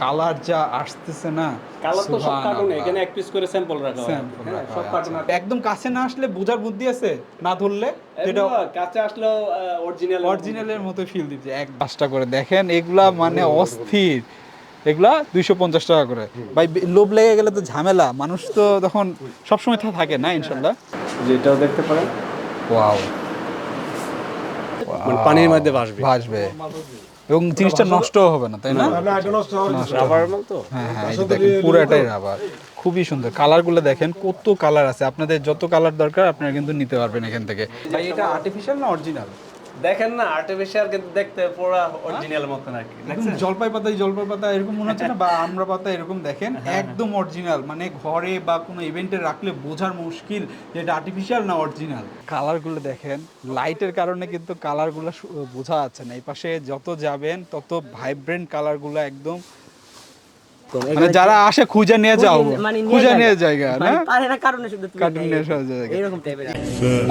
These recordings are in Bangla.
কালার যা আসতেছে না কালার তো সব কার্টুনে এখানে এক পিস করে স্যাম্পল রাখা হয়। হ্যাঁ, সব কার্টুন আচ্ছা। একদম কাছে না আসলে বোঝার বুদ্ধি আছে? না ধরলে এটা কাছে আসলেও অরিজিনাল অরিজিনালের মতো। ফিল দিচ্ছে। এক পাঁচটা করে দেখেন এগুলা মানে অস্থির। এগুলা দুইশো পঞ্চাশ টাকা করে। ভাই লোভ লেগে গেলে তো ঝামেলা। মানুষ তো তখন সবসময় থাকে না ইনশাল্লাহ যেটাও দেখতে পারেন। ওয়াও। মানে পানির মধ্যে ভাসবে। ভাসবে। এবং জিনিসটা নষ্ট হবে না তাই না? রাবার তো হ্যাঁ হ্যাঁ দেখেন পুরাটাই রাবার খুবই সুন্দর। কালারগুলো দেখেন কত কালার আছে। আপনাদের যত কালার দরকার আপনারা কিন্তু নিতে পারবেন এখান থেকে। ভাই এটা আর্টিফিশিয়াল না অরিজিনাল দেখেন না আর্টিফিশিয়াল কিন্তু দেখতে পুরো অরিজিনাল মতন আর কি একদম জলপাই পাতা জলপাই পাতা এরকম মনে হচ্ছে না? বা আমরা পাতা এরকম দেখেন একদম অরিজিনাল মানে ঘরে বা কোনো ইভেন্টে রাখলে বোঝার মুশকিল যে এটা আর্টিফিশিয়াল না অরিজিনাল কালারগুলো দেখেন লাইটের কারণে কিন্তু কালারগুলো বোঝা যাচ্ছে না। এই পাশে যত যাবেন তত ভাইব্রেন্ট কালারগুলো একদম মানে যারা আসে খুঁজে নিয়ে যাও মানে খুঁজে নিয়ে জায়গা না? মানে পারে না কারণে শুধু আসা জায়গা। এরকম টাইপের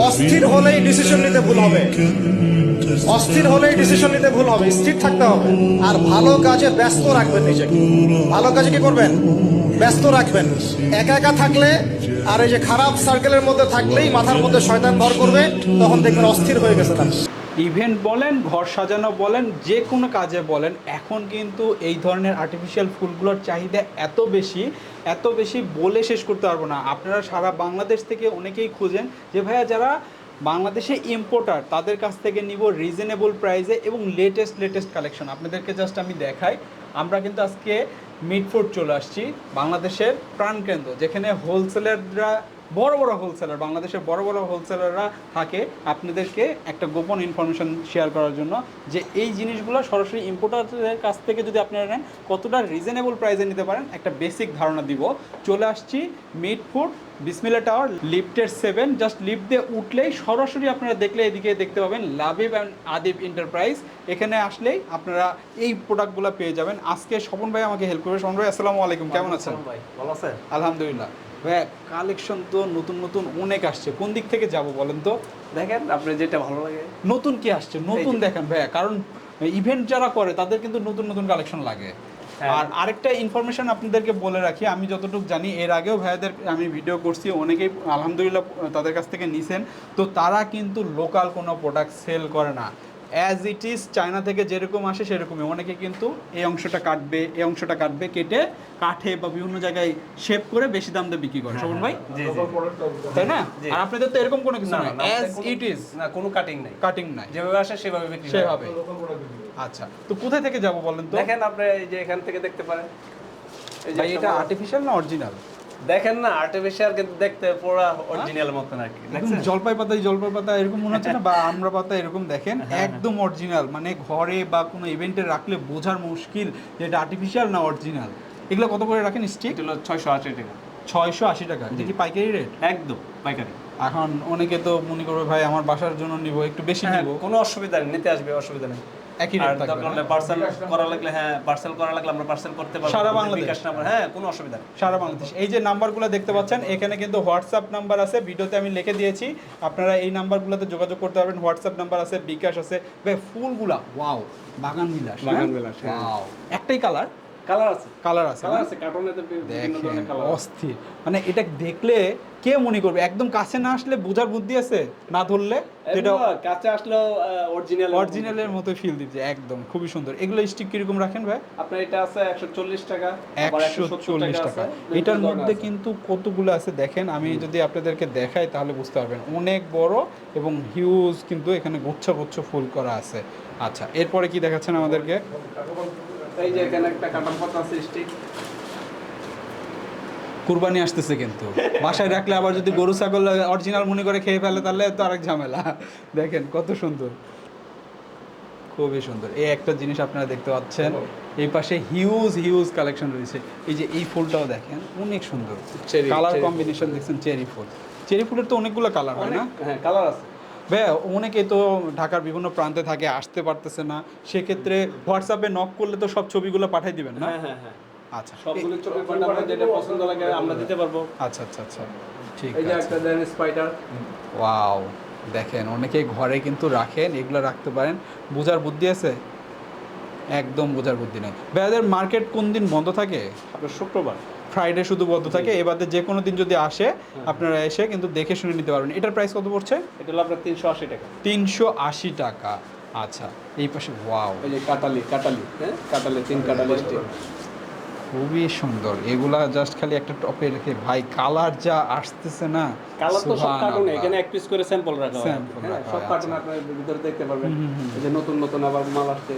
অস্থির হলেই ডিসিশন নিতে ভুল হবে। অস্থির হলেই ডিসিশন নিতে ভুল হবে। স্থির থাকতে হবে। আর ভালো কাজে ব্যস্ত রাখবেন নিজেকে। ভালো কাজে কি করবেন? ব্যস্ত রাখবেন। একা একা থাকলে আর এই যে খারাপ সার্কেলের মধ্যে থাকলেই মাথার মধ্যে শয়তান ভর করবে তখন দেখবেন অস্থির হয়ে গেছে তার। ইভেন্ট বলেন, ঘর সাজানো বলেন, যে কোনো কাজে বলেন, এখন কিন্তু এই ধরনের আর্টিফিশিয়াল ফুলগুলোর চাহিদা এত বেশি এত বেশি বলে শেষ করতে পারব না। আপনারা সারা বাংলাদেশ থেকে অনেকেই খুঁজেন যে, ভাইয়া, যারা বাংলাদেশে ইম্পোর্টার তাদের কাছ থেকে নিব রিজনেবল প্রাইসে এবং লেটেস্ট লেটেস্ট কালেকশন আপনাদেরকে জাস্ট আমি দেখাই, আমরা কিন্তু আজকে মিডফোর্ড চলে আসছি, বাংলাদেশের প্রাণকেন্দ্র, যেখানে হোলসেলাররা বড় বড় হোলসেলার বাংলাদেশের বড় বড় হোলসেলাররা থাকে আপনাদেরকে একটা গোপন ইনফরমেশন শেয়ার করার জন্য যে এই জিনিসগুলো সরাসরি ইম্পোর্টারদের কাছ থেকে যদি আপনারা নেন কতটা রিজনেবল প্রাইসে নিতে পারেন একটা বেসিক ধারণা দিব। চলে আসছি মিড ফুড বিসমিল্লা টাওয়ার লিফটের সেভেন জাস্ট লিফট দিয়ে উঠলেই সরাসরি আপনারা দেখলে এদিকে দেখতে পাবেন লাভিব অ্যান্ড আদিব এন্টারপ্রাইজ এখানে আসলেই আপনারা এই প্রোডাক্টগুলো পেয়ে যাবেন। আজকে স্বপন ভাই আমাকে হেল্প করবে। স্বপন ভাই আসসালামু আলাইকুম। কেমন আছেন? ভাই। ভালো আছেন? আলহামদুলিল্লাহ। কালেকশন তো নতুন নতুন অনেক আসছে। কোন দিক থেকে যাব বলেন তো? দেখেন আপনি যেটা ভালো লাগে। নতুন কি আসছে? নতুন দেখেন ভাইয়া কারণ ইভেন্ট যারা করে তাদের কিন্তু নতুন নতুন কালেকশন লাগে। হ্যাঁ। আর আরেকটা ইনফরমেশন আপনাদেরকে বলে রাখি আমি যতটুকু জানি এর আগেও ভাইয়াদের আমি ভিডিও করছি অনেকেই আলহামদুলিল্লাহ তাদের কাছ থেকে নিছেন। তো তারা কিন্তু লোকাল কোনো প্রোডাক্ট সেল করে না। অ্যাজ ইট ইজ চায়না থেকে যেরকম আসে সেরকমই। অনেকে কিন্তু এই অংশটা কাটবে এই অংশটা কাটবে কেটে কাঠে বা বিভিন্ন জায়গায় শেপ করে বেশি দাম দিয়ে বিক্রি করে। শোভন ভাই? তাই না। আর আপনাদের তো এরকম কোনো কিছু না, অ্যাজ কোনো- ইট ইজ না কোনো কাটিং নাই। কাটিং নাই। যেভাবে আসে সেভাবে বিক্রি। সেভাবে। আচ্ছা তো কোথায় থেকে যাব বলেন তো? দেখেন আপনি এই যে এখান থেকে দেখতে পারেন। এই যে ভাই এটা আর্টিফিশিয়াল না অরিজিনাল দেখেন না আর্টিফিশিয়াল কিন্তু দেখতে পুরো অরিজিনাল মতন আর কি। দেখছেন? জলপাই পাতা জলপাই পাতা এরকম মনে হচ্ছে না বা আমরা পাতা এরকম দেখেন হ্যাঁ, একদম অরিজিনাল মানে ঘরে বা কোনো ইভেন্টে রাখলে বোঝার মুশকিল যে এটা আর্টিফিশিয়াল না অরিজিনাল এগুলো কত করে রাখেন স্টিক? এটা হলো ছয়শো আশি টাকা। ছয়শো আশি টাকা। এটা কি পাইকারি রেট একদম পাইকারি। এখন অনেকে তো মনে করবে ভাই আমার বাসার জন্য নিব একটু বেশি হ্যাঁ নিব। কোনো অসুবিধা নেই নিতে আসবে অসুবিধা নেই। একই রেট থাকবে পার্সেল করা লাগলে হ্যাঁ পার্সেল করা লাগলে আমরা পার্সেল করতে পারব সারা বাংলাদেশ? হ্যাঁ কোনো অসুবিধা নেই। সারা বাংলাদেশ। এই যে নাম্বারগুলো দেখতে পাচ্ছেন এখানে কিন্তু হোয়াটসঅ্যাপ নাম্বার আছে ভিডিওতে আমি লিখে দিয়েছি। আপনারা এই নাম্বারগুলোতে যোগাযোগ করতে পারবেন হোয়াটসঅ্যাপ নাম্বার আছে বিকাশ আছে ফুলগুলা ওয়াও বাগান বিলাস বাগান বিলাস, ওয়াও একটাই কালার কালার আছে। কালার আছে কালার আছে কার্টুনে তো বিভিন্ন ধরনের কালার অস্থির। মানে এটা দেখলে কে মনে করবে? একদম কাছে না আসলে বোঝার বুদ্ধি আছে? না ধরলে এটা কাছে আসলেও অরিজিনাল অরিজিনালের মতো। ফিল দিচ্ছে একদম। খুবই সুন্দর। এগুলো স্টিক কীরকম রাখেন ভাই? আপনার এটা আছে একশো চল্লিশ টাকা আবার একশো চল্লিশ টাকা এটার মধ্যে কিন্তু কতগুলো আছে দেখেন আমি যদি আপনাদেরকে দেখাই তাহলে বুঝতে পারবেন। অনেক বড় এবং হিউজ কিন্তু এখানে গুচ্ছ গুচ্ছ ফুল করা আছে। আচ্ছা এরপরে কি দেখাচ্ছেন আমাদেরকে? এই যে এখানে একটা কাটাম পাতা স্টিক। কুরবানি আসতেছে কিন্তু। বাসায় রাখলে আবার যদি গরু ছাগল অরিজিনাল মনে করে খেয়ে ফেলে তাহলে তো আরেক ঝামেলা। দেখেন কত সুন্দর। খুবই সুন্দর। এই একটা জিনিস আপনারা দেখতে পাচ্ছেন। এই পাশে হিউজ হিউজ কালেকশন রয়েছে। এই যে এই ফুলটাও দেখেন অনেক সুন্দর। কালার কম্বিনেশন দেখছেন চেরি ফুল। চেরি ফুলের তো অনেকগুলো কালার হয় না? হ্যাঁ কালার আছে। ভাইয়া অনেকে তো ঢাকার বিভিন্ন প্রান্তে থাকে আসতে পারতেছে না। সেক্ষেত্রে হোয়াটসঅ্যাপে নক করলে তো সব ছবিগুলো পাঠিয়ে দিবেন না? হ্যাঁ হ্যাঁ হ্যাঁ। আচ্ছা। সবগুলো যেটা পছন্দ লাগে আমরা দিতে পারব। আচ্ছা আচ্ছা আচ্ছা। ঠিক এই যে আছে। একটা দেন স্পাইডার ওয়াও দেখেন অনেকে ঘরে কিন্তু রাখেন এগুলো রাখতে পারেন। বোঝার বুদ্ধি আছে? একদম বোঝার বুদ্ধি নেই। ভাইয়াদের মার্কেট কোন দিন বন্ধ থাকে? আপনার শুক্রবার। ফ্রাইডে শুধু বন্ধ থাকে এবারে যে কোনো দিন যদি আসে আপনারা এসে কিন্তু দেখে শুনে নিতে পারবেন। এটার প্রাইস কত পড়ছে? এটা হলো আপনার তিনশো আশি টাকা। তিনশো আশি টাকা। আচ্ছা এই পাশে ওয়াও ওই যে কাটালি কাটালি হ্যাঁ? কাটালি তিন কাটালি স্টিল খুবই সুন্দর। এগুলা জাস্ট খালি একটা টপে রেখে ভাই কালার যা আসতেছে না কালার তো সব। কার্টুনে এখানে এক পিস করে স্যাম্পল রাখা হয়। হ্যাঁ, রাখা সব হয়, কার্টুন আচ্ছা। আপনার ভিতরে দেখতে পারবেন। এই যে নতুন নতুন আবার মাল আসছে।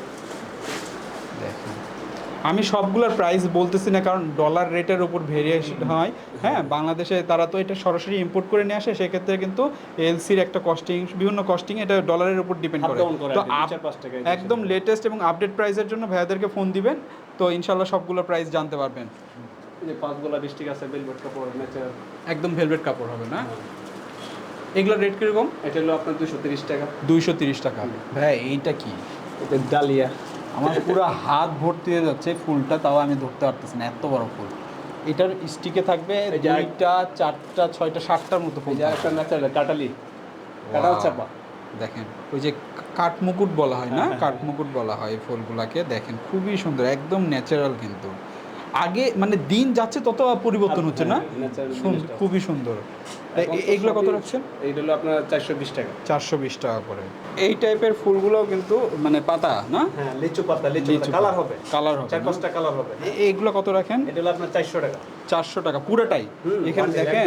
দেখেন। আমি সবগুলোর প্রাইস বলতেছি না কারণ ডলার রেটের উপর ভেরিয়েশন হয়। হ্যাঁ বাংলাদেশে তারা তো এটা সরাসরি ইম্পোর্ট করে নিয়ে আসে সেক্ষেত্রে কিন্তু এলসির একটা কস্টিং বিভিন্ন কস্টিং এটা ডলারের উপর ডিপেন্ড করে। তো একদম লেটেস্ট এবং আপডেট প্রাইসের জন্য ভাইয়াদেরকে ফোন দিবেন তো ইনশাল্লাহ সবগুলো প্রাইস জানতে পারবেন। যে পাঁচগুলা ডিস্ট্রিক্ট আছে বেলভেট কাপড় ন্যাচারাল একদম ভেলভেট কাপড় হবে না? এগুলো রেট কীরকম? এটা হলো আপনার দুশো তিরিশ টাকা। দুইশো তিরিশ টাকা। ভাই এইটা কি? এটা ডালিয়া। আমার পুরো হাত ভর্তি হয়ে যাচ্ছে ফুলটা তাও আমি ধরতে পারতেছি না এত বড় ফুল। এটার স্টিকে থাকবে দুইটা চারটা ছয়টা সাতটার মতো ফুল একটা ন্যাচারাল কাটালি কাটাল. চাপা দেখেন ওই যে কাঠমুকুট বলা হয় না? হ্যাঁ, হ্যাঁ, কাঠমুকুট বলা হয় এই ফুলগুলাকে দেখেন খুবই সুন্দর একদম ন্যাচারাল কিন্তু। আগে মানে দিন যাচ্ছে তত পরিবর্তন হচ্ছে না? হ্যাঁ। খুবই সুন্দর। এইগুলো এগুলো কত রাখছেন? এইটা হলো আপনার চারশো বিশ টাকা। চারশো বিশ টাকা করে। এই টাইপের ফুলগুলো কিন্তু মানে পাতা না? হ্যাঁ লিচু পাতা লিচু কালার হবে। কালার হবে চার পাঁচটা কালার হবে। এইগুলো কত রাখেন? এটা হলো আপনার চারশো টাকা। চারশো টাকা পুরোটাই? হুম, এখানে দেখেন।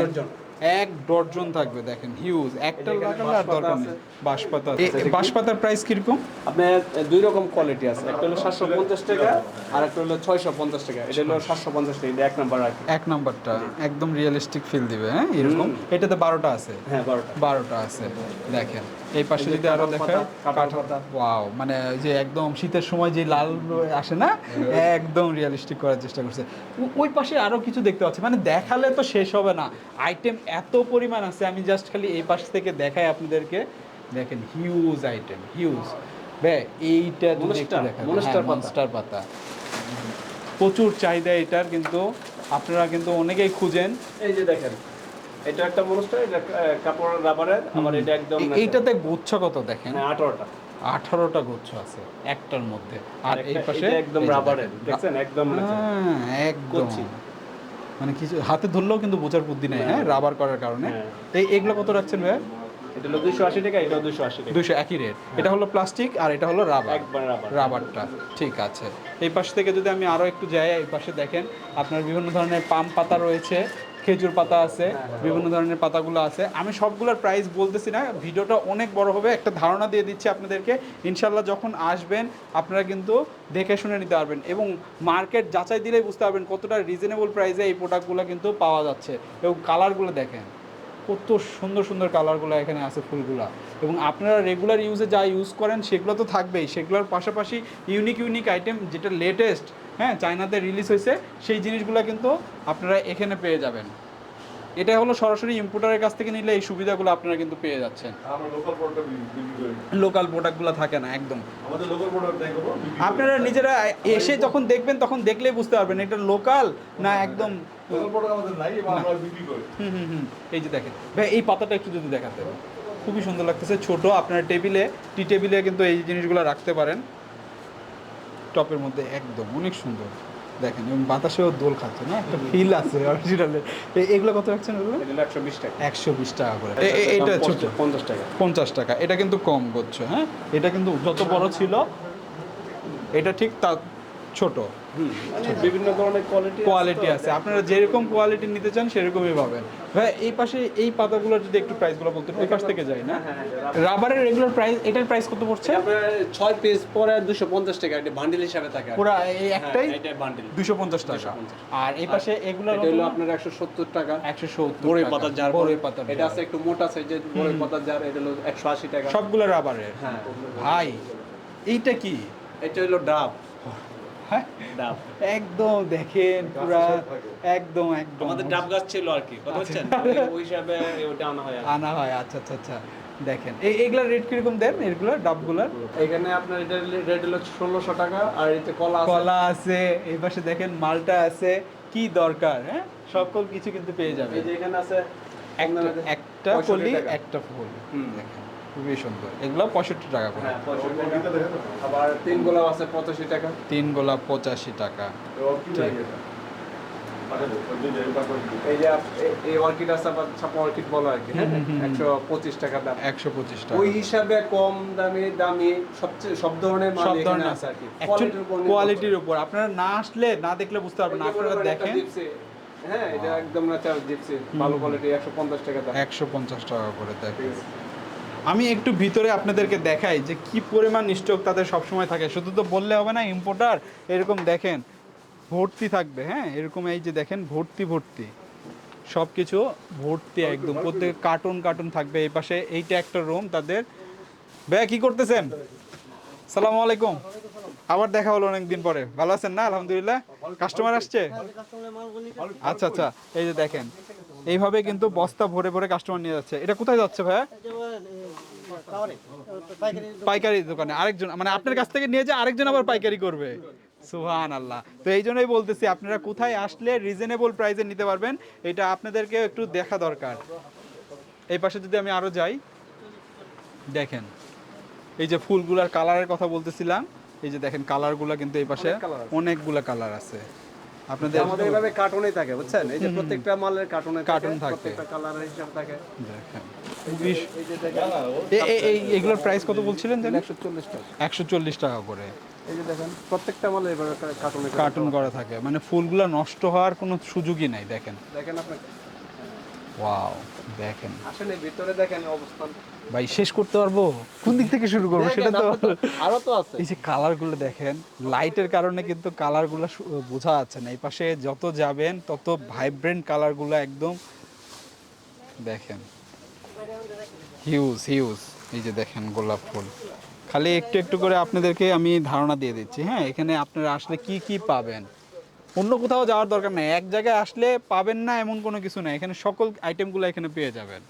এক ডর্জন থাকবে দেখেন হিউজ একটা লাগালে আর দরকার নেই। বাঁশপাতা কি? বাঁশপাতার প্রাইস কীরকম? আপনার দুই রকম কোয়ালিটি আছে। একটা হলো সাতশো পঞ্চাশ টাকা আর একটা হলো ছয়শো পঞ্চাশ টাকা। এটা হলো সাতশো পঞ্চাশ টাকা এটা এক নাম্বার আর এক নাম্বারটা একদম রিয়েলিস্টিক ফিল দিবে হ্যাঁ এরকম। এটাতে বারোটা আছে। হ্যাঁ বারোটা। বারোটা আছে দেখেন। এই পাশে যদি আরও দেখায় ওয়াও মানে যে একদম শীতের সময় যে লাল আসে না একদম রিয়েলিস্টিক করার চেষ্টা করছে। ওই পাশে আরও কিছু দেখতে পাচ্ছি মানে দেখালে তো শেষ হবে না। আইটেম এত পরিমাণ আছে আমি জাস্ট খালি এই পাশ থেকে দেখাই আপনাদেরকে। দেখেন হিউজ আইটেম হিউজ বে এইটা। Monster হ্যাঁ। Monster পাতা। প্রচুর চাহিদা এটার কিন্তু আপনারা কিন্তু অনেকেই খুঁজেন। এই যে দেখেন এটা একটা মনস্টার এটা কাপড় রাবারের আমার এটা একদম এইটাতে গুচ্ছ কত দেখেন? হ্যাঁ আঠারোটা। আঠারোটা গুচ্ছ আছে একটার মধ্যে। আর এই পাশে একদম রাবারের দেখছেন? একদম হ্যাঁ, একদম। মানে কিছু হাতে ধরলেও কিন্তু বোঝার বুদ্ধি নেই হ্যাঁ রাবার করার কারণে। হ্যাঁ। এই এগুলো কত রাখছেন ভাই? এটা হলো দুশো আশি টাকা দুশো একই রেট এটা হলো প্লাস্টিক আর এটা হলো রাবার। একবার রাবার। রাবারটা ঠিক আছে। এই পাশ থেকে যদি আমি আরও একটু যাই এই পাশে দেখেন আপনার বিভিন্ন ধরনের পাম পাতা রয়েছে খেজুর পাতা আছে বিভিন্ন ধরনের পাতাগুলো আছে। আমি সবগুলোর প্রাইস বলতেছি না ভিডিওটা অনেক বড় হবে একটা ধারণা দিয়ে দিচ্ছি আপনাদেরকে। ইনশাল্লাহ যখন আসবেন আপনারা কিন্তু দেখে শুনে নিতে পারবেন এবং মার্কেট যাচাই দিলেই বুঝতে পারবেন কতটা রিজনেবল প্রাইসে এই প্রোডাক্টগুলো কিন্তু পাওয়া যাচ্ছে। এবং কালারগুলো দেখেন কত সুন্দর সুন্দর কালারগুলো এখানে আছে ফুলগুলা। এবং আপনারা রেগুলার ইউজে যা ইউজ করেন সেগুলো তো থাকবেই। সেগুলোর পাশাপাশি ইউনিক ইউনিক আইটেম যেটা লেটেস্ট হ্যাঁ চায়নাতে রিলিজ হয়েছে সেই জিনিসগুলো কিন্তু আপনারা এখানে পেয়ে যাবেন। এটা হলো সরাসরি ইম্পোর্টারের কাছ থেকে নিলে এই সুবিধাগুলো আপনারা কিন্তু পেয়ে যাচ্ছেন। লোকাল প্রোডাক্টগুলো থাকে না একদম। প্রোডাক্ট আপনারা নিজেরা এসে যখন দেখবেন তখন দেখলেই বুঝতে পারবেন এটা লোকাল না একদম হুম হুম এই যে দেখেন। ভাই এই পাতাটা একটু যদি দেখাতে। খুবই সুন্দর লাগতেছে ছোট আপনার টেবিলে টি টেবিলে কিন্তু এই জিনিসগুলো রাখতে পারেন। টপের মধ্যে একদম অনেক সুন্দর। দেখেন এবং বাতাসেও দোল খাচ্ছে না? একটা ফিল আছে অরিজিনালে এগুলো কত রাখছেন ওগুলো? একশো বিশ টাকা। একশো বিশ টাকা করে। এটা ছোট। পঞ্চাশ টাকা। পঞ্চাশ টাকা। এটা কিন্তু কম করছ হ্যাঁ? এটা কিন্তু যত বড় ছিল এটা ঠিক তা ছোট। মানে বিভিন্ন ধরনের কোয়ালিটি কোয়ালিটি আছে। আপনারা যেরকম কোয়ালিটি নিতে চান সেরকমই পাবেন। ভাই এই পাশে এই পাতাগুলোর যদি একটু প্রাইসগুলো বলতেন ওই পাশ থেকে যাই না? রাবারের রেগুলার প্রাইস এটার প্রাইস কত পড়ছে? ছয় পিস পরে দুশো পঞ্চাশ টাকা এটা বান্ডিল হিসাবে থাকে পুরো এই একটাই হ্যাঁ, বান্ডিল দুশো পঞ্চাশ টাকা। আর এই পাশে এগুলো হলো আপনার একশো সত্তর টাকা। একশো সত্তর বড়ই পাতার জার বড়ই পাতার এটা আছে একটু মোটা সাইজের বড়ই পাতা জার এটা হলো একশো আশি টাকা। সবগুলো রাবারের? হ্যাঁ। ভাই এইটা কি? এটা হলো হ্যাঁ ডাব একদম দেখেন পুরা একদম একদম। আমাদের ডাব গাছ ছিল আর কি কথা হচ্ছেন ওই হিসাবে ওটা আনা হয় আনা হয় আচ্ছা আচ্ছা আচ্ছা। দেখেন এই এগুলার রেট কীরকম দেন এগুলোর ডাবগুলার এখানে আপনার এটা রেট হলো ষোলোশো টাকা আর এতে কলা কলা আছে এই পাশে দেখেন মালটা আছে কি দরকার হ্যাঁ? সকল কিছু কিন্তু পেয়ে যাবে এই যে এখানে আছে একটা একটা 65 কলি একটা ফুল হুম। দেখেন। খুবই সুন্দর। এগুলো পঁয়ষট্টি টাকা করে। হ্যাঁ আবার তিন গোলাপ আছে পঁচাশি টাকা। তিন গোলাপ পঁচাশি টাকা। এই যে এই অর্কিড আছে আবার ছাপা অর্কিড বলো আর কি একশো পঁচিশ টাকা দাম। একশো পঁচিশ টাকা। ওই হিসাবে কম দামি দামি সবচেয়ে সব ধরনের সব ধরনের। আছে আর কি। কোয়ালিটির উপর আপনারা না আসলে না দেখলে বুঝতে পারবেন না। আপনারা দেখেন। হ্যাঁ এটা একদম ন্যাচারাল জিপসি ভালো কোয়ালিটি একশো পঞ্চাশ টাকা দাম। একশো পঞ্চাশ টাকা করে দেখেন। আমি একটু ভিতরে আপনাদেরকে দেখাই যে কি পরিমাণ স্টক তাদের সবসময় থাকে। শুধু তো বললে হবে না ইম্পোর্টার এরকম দেখেন, ভর্তি থাকবে হ্যাঁ? এরকম এই যে দেখেন, ভর্তি ভর্তি। সব কিছু ভর্তি একদম, প্রত্যেক কার্টুন কার্টুন থাকবে। এই পাশে এইটা একটা রুম তাদের। ভাইয়া, কি করতেছেন? সালাম আলাইকুম। আবার দেখা হলো অনেকদিন পরে। ভালো আছেন না? আলহামদুলিল্লাহ। কাস্টমার আসছে? আচ্ছা আচ্ছা। এই যে দেখেন, এইভাবে কিন্তু বস্তা ভরে ভরে কাস্টমার নিয়ে যাচ্ছে। এটা কোথায় যাচ্ছে ভাইয়া? পাইকারি দোকানে আরেকজন মানে আপনার কাছ থেকে নিয়ে যায় আরেকজন আবার পাইকারি করবে। সুহান আল্লাহ তো এই জন্যই বলতেছি আপনারা কোথায় আসলে রিজনেবল প্রাইসে নিতে পারবেন এটা আপনাদেরকে একটু দেখা দরকার। এই পাশে যদি আমি আরও যাই দেখেন এই যে ফুলগুলার কালারের কথা বলতেছিলাম এই যে দেখেন কালারগুলো কিন্তু এই পাশে। অনেকগুলা কালার আছে। আপনাদের আমাদের এইভাবে কার্টুনে থাকে বুঝছেন? এই যে প্রত্যেকটা মালের কার্টুনে কার্টুন থাকে। প্রত্যেকটা কালারের হিসাব থাকে। দেখেন। এই এগুলোর প্রাইস কত বলছিলেন জানেন? একশো চল্লিশ টাকা। করে। এই যে দেখেন প্রত্যেকটা এভাবে কার্টুনে কার্টুন করা থাকে। মানে ফুলগুলো নষ্ট হওয়ার কোনো সুযোগই নাই দেখেন। দেখেন আপনি ওয়াও দেখেন। এই ভিতরে দেখেন অবস্থান। ভাই শেষ করতে পারব? কোন দিক থেকে শুরু করব সেটা তো আরও তো আছে। এই যে কালারগুলো দেখেন লাইটের কারণে কিন্তু কালারগুলো বোঝা যাচ্ছে না। এই পাশে যত যাবেন তত ভাইব্রেন্ট কালারগুলো একদম দেখেন। হিউজ হিউজ এই যে দেখেন গোলাপ ফুল। খালি একটু একটু করে আপনাদেরকে আমি ধারণা দিয়ে দিচ্ছি। হ্যাঁ এখানে আপনারা আসলে কি কি পাবেন? অন্য কোথাও যাওয়ার দরকার নেই। এক জায়গায় আসলে পাবেন না এমন কোনো কিছু নেই। এখানে সকল আইটেমগুলো এখানে পেয়ে যাবেন।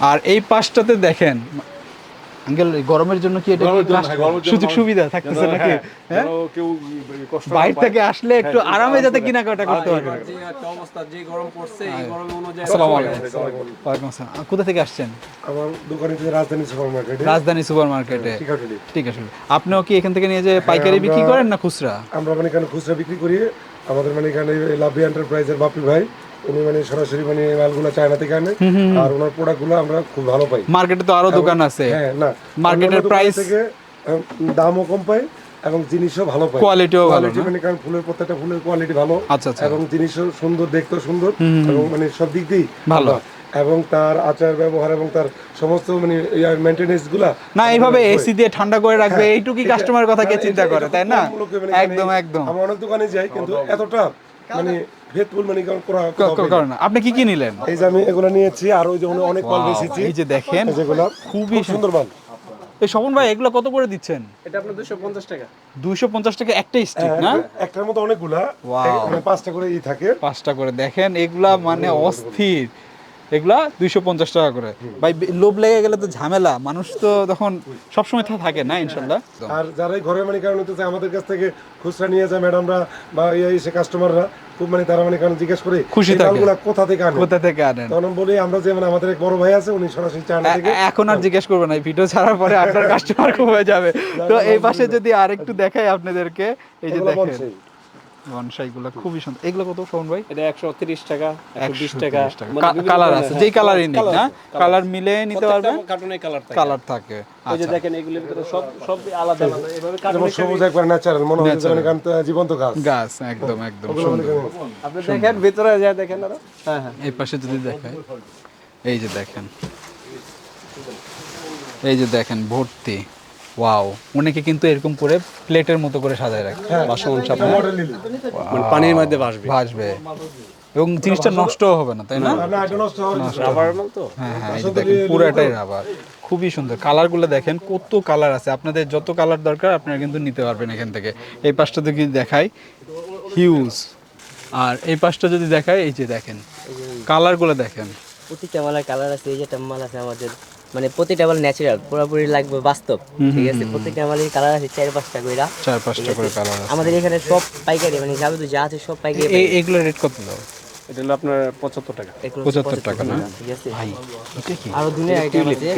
আর এই পাশটাতে দেখেন আঙ্কেল গরমের জন্য কি এটা সুযোগ সুবিধা থাকতেছে নাকি? হ্যাঁ, হ্যাঁ? কেউ বাইরে থেকে আসলে একটু হ্যাঁ, আরামে যাতে করে। কেনাকাটা করতে আর পারবে এবার যে একটা অবস্থা যে গরম পড়ছে এই গরম অনুযায়ী আসসালামু আলাইকুম। আসসালাম। কোথা থেকে আসছেন? আমার দোকানে রাজধানী সুপার মার্কেটে রাজধানী ঠিক আছে আপনিও কি এখান থেকে নিয়ে যে পাইকারি বিক্রি করেন না খুচরা? আমরা মানে এখানে খুচরা বিক্রি করি। আমাদের মানে এখানে লাভি এন্টারপ্রাইজের বাপি ভাই। উনি মানে সরাসরি মানে মালগুলো চায়না থেকে আনে। আর ওনার প্রোডাক্টগুলো আমরা খুব ভালো পাই। মার্কেটে তো আরও দোকান আছে। হ্যাঁ না। মার্কেটের price- থেকে দামও কম পাই এবং জিনিসও ভালো পাই। কোয়ালিটিও ভালো মানে কারণ ফুলের প্রত্যেকটা ফুলের কোয়ালিটি ভালো। আচ্ছা আচ্ছা। এবং জিনিসও সুন্দর দেখতেও সুন্দর। এবং মানে সব দিক দিয়েই ভালো। এবং তার আচার ব্যবহার এবং তার সমস্ত মানে মেনটেনেন্সগুলা না এইভাবে এসি দিয়ে ঠান্ডা করে রাখবে এইটুকুই কাস্টমার কথা কে চিন্তা করে তাই না? মানে একদম একদম। আমরা অনেক দোকানে যাই কিন্তু এতটা মানে ভেদপুল মানে করা। আপনি কি কি নিলেন? এই যে আমি এগুলো নিয়েছি আর ওই যে অনেক মাল এই যে দেখেন যেগুলো খুবই সুন্দর মাল। এই স্বপন ভাই এগুলো কত করে দিচ্ছেন? এটা আপনার দুশো পঞ্চাশ টাকা। দুইশো পঞ্চাশ টাকা একটা স্টিক না? একটা- একটার মতো অনেকগুলা. মানে পাঁচটা করে ই থাকে। পাঁচটা করে। দেখেন এগুলা মানে অস্থির। এগুলা দুইশো পঞ্চাশ টাকা করে। ভাই লোভ লেগে গেলে তো ঝামেলা। মানুষ তো তখন সবসময় থাকে না ইনশাল্লাহ? আর যারাই ঘরে মানে কারণ হচ্ছে আমাদের কাছ থেকে খুচরা নিয়ে যায় ম্যাডামরা বা ইয়ে এসে কাস্টমাররা খুব মানে তারা মানে কারণ জিজ্ঞেস করে খুশি থাকে। কোথা থেকে আনেন? কোথা থেকে আনেন? তখন বলি আমরা যে মানে আমাদের এক বড় ভাই আছে উনি সরাসরি চায়না থেকে এখন আর জিজ্ঞেস করবে না ভিডিও ছাড়ার পরে আপনার কাস্টমার কমে যাবে। তো এই পাশে যদি আরেকটু দেখাই আপনাদেরকে এই যে দেখেন। বনসাইগুলো খুবই সুন্দর। এগুলো কত শোন ভাই? এটা একশো তিরিশ টাকা একশো বিশ 130 টাকা। মানে বিভিন্ন কালার আছে হ্যাঁ, যেই কালারই নিক কালার না? কালার কালার মিলে নিতে পারবেন কার্টুনে কালার থাকে। কালার থাকে। ওই যে আচ্ছা। দেখেন এগুলোর ভিতরে সব সব আলাদা আলাদা। এভাবে কার্টুনে সবুজ একবার ন্যাচারাল মনে হয় যে মানে জীবন্ত গাছ। গাছ একদম একদম সুন্দর। আপনি দেখেন ভিতরে যায় দেখেন আরও। হ্যাঁ হ্যাঁ। এই পাশে যদি দেখেন এই যে দেখেন। এই যে দেখেন ভর্তি। ওয়াও অনেকে কিন্তু এরকম করে প্লেটের মতো করে সাজায় রাখে। বাসন সামনে মানে পানির মধ্যে ভাসবে। ভাসবে। এবং জিনিসটা নষ্টও হবে না তাই না? নষ্ট। রাবার তো হ্যাঁ হ্যাঁ যে পুরাটাই রাবার খুবই সুন্দর। কালারগুলো দেখেন কত কালার আছে। আপনাদের যত কালার দরকার আপনারা কিন্তু নিতে পারবেন এখান থেকে। এই পাশটা যদি দেখাই হিউজ আর এই পাশটা যদি দেখাই এই যে দেখেন কালারগুলো দেখেন। প্রতিটা মালের কালার আছে এই যেটা মাল আছে আমাদের। মানে প্রতিটা মাল ন্যাচারাল পুরোপুরি লাগবে বাস্তব। ঠিক আছে? প্রত্যেকটা মালের কালার আছে চার পাঁচটা কইরা। চার পাঁচটা করে কালার আছে। আমাদের এখানে সব পাইকারি মানে যাবে তো যা আছে সব পাইকারি এগুলো রেট কত দাও এটা হলো আপনার পঁচাত্তর টাকা। পঁচাত্তর টাকা না? ভাই এটা কি? আরও দুনিয়া আইটেম আছে।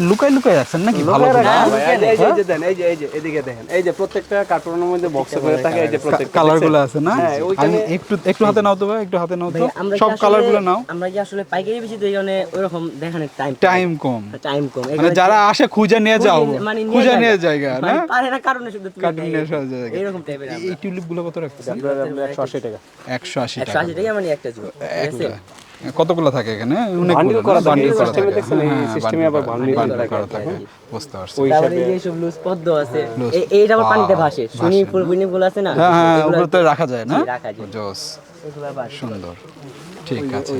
লুকাই লুকাই আছেন নাকি? ভালো করে? হ্যাঁ, এই যে- এই যে- এই যে এই যে এদিকে দেখেন। এই যে প্রত্যেকটা কার্টুনের মধ্যে বক্সে করে থাকে এই যে প্রত্যেকটা কালারগুলো দেখছেন? আছে না? হ্যাঁ, আমি একটু একটু হাতে নাও তো ভাই একটু হাতে নাও তো। সব আসলে- কালারগুলো নাও। আমরা কি আসলে পাইকারি বেশি তো ওইরকম দেখানোর টাইম টাইম কম। টাইম কম। মানে যারা আসে খুঁজে নিয়ে যাও। মানে খুঁজে নিয়ে জায়গা না? মানে পারে না কারণে শুধু তুমি কার্টুন নিয়ে জায়গা এরকম টাইপের এই টিউলিপগুলো কত রাখতেছেন? আপনার আপনার একশো আশি টাকা। একশো আশি একশো টাকা আশি টাকা মানে একটা কতগুলো থাকে এখানে? অনেকগুলো করা থাকে, বান্ডিল এই সিস্টেমে থাকে। দেখছেন, এই হ্যাঁ, সিস্টেমে আবার বান্ডিল করা থাকে। বুঝতে পারছি। ওই তারপরে এই সব লুজ পদ্ম আছে। এই- এইটা আবার পানিতে ভাসে। ভাসে সুইমিং না? পুল উইনিং পুল আছে না? হ্যাঁ হ্যাঁ উপরে তো রাখা যায় না? জোস। সুন্দর। ঠিক আছে।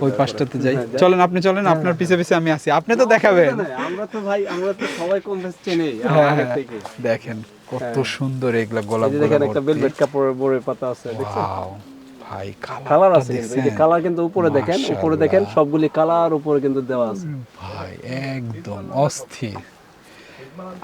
ওই পাশটাতে যাই। চলেন আপনি চলেন। আপনার পিছে পিছে আমি আছি আপনি তো দেখাবেন। আমরা তো ভাই আমরা তো সবাই কম বেশ চেনেই হ্যাঁ, হ্যাঁ। থেকে। দেখেন কত সুন্দর এগুলা গোলাপ দেখেন একটা ভেলভেট কাপড়ের বড়ের পাতা আছে দেখছেন? ওয়াও ভাই কালার আছে কিন্তু, এই যে কালার কিন্তু উপরে দেখেন উপরে দেখেন সবগুলি কালার উপরে কিন্তু দেওয়া আছে। ভাই একদম অস্থির।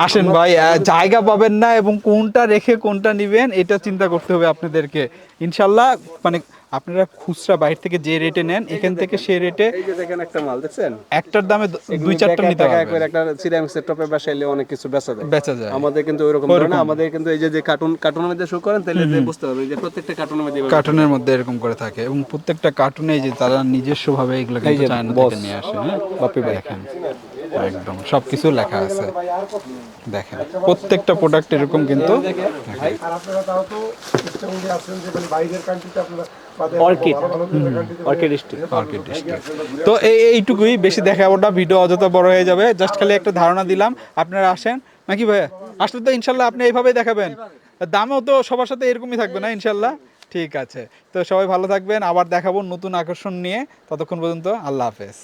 আসেন ভাই জায়গা পাবেন না এবং কোনটা রেখে কোনটা নিবেন এটা চিন্তা করতে হবে আপনাদেরকে। ইনশাল্লাহ মানে আপনারা খুচরা বাইরে থেকে যে রেটে নেন এখান থেকে সেই রেটে এই যে দেখেন একটা মাল দেখছেন? একটার দামে দুই চারটা নিতে পারবেন। একটা সিরামিক্সের টপে বাসাইলে অনেক কিছু বেচা যায়। বেচা যায়। আমাদের কিন্তু ওইরকম ধরে না আমাদের কিন্তু এই যে যে কার্টুন কার্টুনের মধ্যে শো করেন তাহলে যে বুঝতে পারবেন যে প্রত্যেকটা কার্টুনের মধ্যে কার্টুনের মধ্যে এরকম করে থাকে এবং প্রত্যেকটা কার্টুনে যে তারা নিজস্ব ভাবে এগুলো কিন্তু চায়না থেকে নিয়ে আসে হ্যাঁ? বাপি ভাই। দেখেন। একদম। সবকিছু লেখা আছে। দেখেন প্রত্যেকটা প্রোডাক্ট এরকম কিন্তু আর আপনারা তাও তো মানে এইটুকুই। বেশি দেখাবো না। ভিডিও অযথা বড় হয়ে যাবে। জাস্ট খালি একটা ধারণা দিলাম। আপনারা আসেন। নাকি ভাইয়া? আসলে তো ইনশাল্লাহ আপনি এইভাবেই দেখাবেন। দামও তো সবার সাথে এরকমই থাকবে না ইনশাল্লাহ? ঠিক আছে। তো সবাই ভালো থাকবেন। আবার দেখাবো নতুন আকর্ষণ নিয়ে। ততক্ষণ পর্যন্ত আল্লাহ হাফেজ।